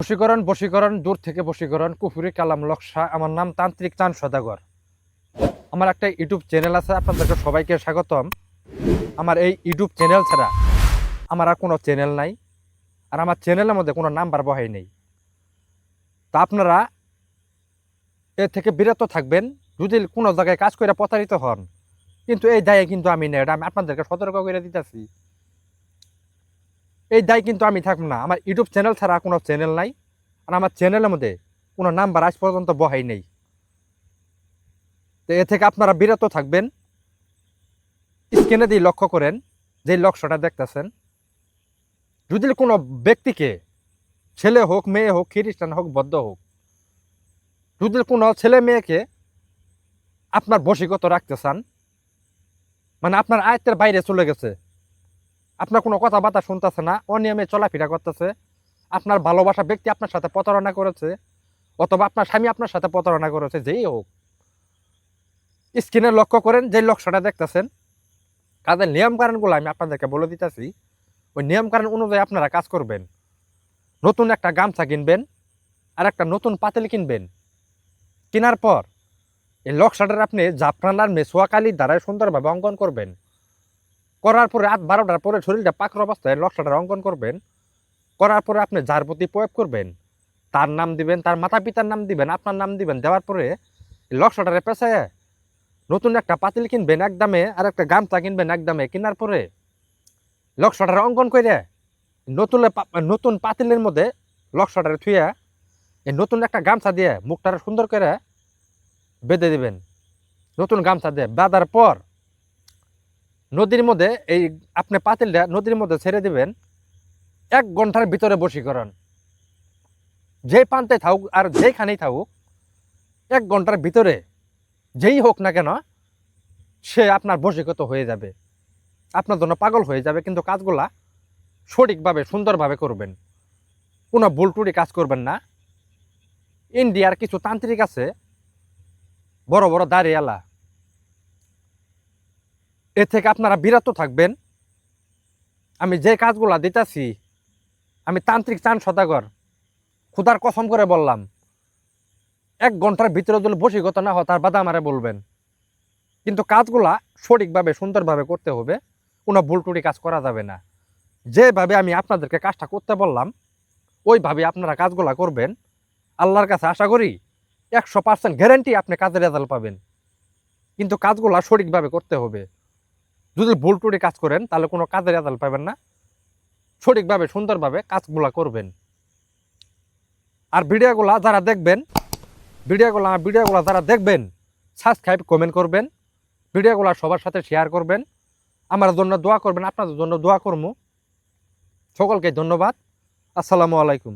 বশীকরণ বশীকরণ, দূর থেকে বশীকরণ, কুফুরি, কালাম, লক্সা। আমার নাম তান্ত্রিক চান সদাগর। আমার একটা ইউটিউব চ্যানেল আছে, আপনাদেরকে সবাইকে স্বাগতম। আমার এই ইউটিউব চ্যানেল ছাড়া আমার আর কোনো চ্যানেল নাই, আর আমার চ্যানেলের মধ্যে কোনো নাম্বার বহাই নেই। তা আপনারা এ থেকে বিরত থাকবেন, যদি কোনো জায়গায় কাজ করে প্রতারিত হন। কিন্তু এই দায়ে কিন্তু আমি নেই এটা আমি আপনাদেরকে সতর্ক করে দিতেছি। এই দায় কিন্তু আমি থাকব না। আমার ইউটিউব চ্যানেল ছাড়া কোনো চ্যানেল নাই। আর আমার চ্যানেলের মধ্যে কোনো নাম্বার আজ পর্যন্ত বহাই নেই। তো এ থেকে আপনারা বিরত থাকবেন। স্ক্রিনে দিয়ে লক্ষ্য করেন, যে লক্ষ্যটা দেখতেছেন। যদি কোনো ব্যক্তিকে ছেলে হোক, মেয়ে হোক, খ্রিস্টান হোক, বদ্ধ হোক, যদি কোনো ছেলে মেয়েকে আপনার বশীগত রাখতে চান মানে আপনার আয়ত্তের বাইরে চলে গেছে আপনার কোনো কথাবার্তা শুনতেছে না, অনিয়মে চলাফেরা করতেছে, আপনার ভালোবাসা ব্যক্তি আপনার সাথে প্রতারণা করেছে, অথবা আপনার স্বামী আপনার সাথে প্রতারণা করেছে, যেই হোক। স্ক্রিনে লক্ষ্য করেন, যে লক্ষ্যটা দেখতেছেন, কাজের নিয়মকানুনগুলো আমি আপনাদেরকে বলে দিতেছি, ওই নিয়মকানুন অনুযায়ী আপনারা কাজ করবেন। নতুন একটা গামছা কিনবেন, আর একটা নতুন পাতিল কিনবেন। কেনার পর এই লক্ষ্যটার আপনি জাফরানার মেসোয়াকালি দ্বারাই সুন্দরভাবে অঙ্কন করবেন। করার পরে রাত বারোটার পরে শরীরটা পাকর অবস্থায় লক্ষ্যটার অঙ্কন করবেন। করার পরে আপনি যার প্রতি প্রয়োগ করবেন, তার নাম দিবেন, তার মাতা পিতার নাম দিবেন, আপনার নাম দিবেন, দেওয়ার পরে লক্ষ্যটারে পেছায় নতুন একটা পাতিল কিনবেন এক দামে আর একটা গামছা কিনবেন এক দামে কেনার পরে লক্ষ্যটার অঙ্কন করে নতুন নতুন পাতিলের মধ্যে লক্ষ্যটারে থুয়ে এই নতুন একটা গামছা দিয়ে মুখটারে সুন্দর করে বেঁধে দিবেন। নতুন গামছা দিয়ে। বাঁধার পর নদীর মধ্যে এই আপনি পাতিলটা নদীর মধ্যে ছেড়ে দিবেন, এক ঘণ্টার ভিতরে বশীকরণ। যে প্রান্তে থাকুক আর যেখানেই থাকুক, এক ঘণ্টার ভিতরে যেই হোক না কেন, সে আপনার বশীগত হয়ে যাবে। আপনার জন্য পাগল হয়ে যাবে, কিন্তু কাজগুলা সঠিকভাবে, সুন্দরভাবে করবেন। কোনো ভুল কাজ করবেন না। ইন্ডিয়ার কিছু তান্ত্রিক আছে, বড় বড় দাঁড়িয়ালা। এ থেকে আপনারা বিরত থাকবেন। আমি যে কাজগুলা দিতেছি, আমি তান্ত্রিক চান সদাগর, খুদার কসম করে বললাম, এক ঘণ্টার ভিতরে যদি বসীগত না হয় তার বাদা আমারে বলবেন। কিন্তু কাজগুলা সঠিকভাবে, সুন্দরভাবে করতে হবে, কোনো ভুল টুটি কাজ করা যাবে না। যেভাবে আমি আপনাদেরকে কাজটা করতে বললাম, ওইভাবে আপনারা কাজগুলা করবেন। আল্লাহর কাছে আশা করি একশো পার্সেন্ট গ্যারেন্টি আপনি কাজের রেজাল্ট পাবেন। কিন্তু কাজগুলা সঠিকভাবে করতে হবে। যদি ভুল টুটি কাজ করেন, তাহলে কোনো কাজের রেজাল্ট পাবেন না। সঠিকভাবে, সুন্দরভাবে কাজগুলা করবেন। আর ভিডিওগুলা যারা দেখবেন, ভিডিওগুলো ভিডিওগুলো যারা দেখবেন সাবস্ক্রাইব কমেন্ট করবেন। ভিডিওগুলো সবার সাথে শেয়ার করবেন। আমার জন্য দোয়া করবেন, আপনাদের জন্য দোয়া করব সকলকে ধন্যবাদ। আসসালামু আলাইকুম।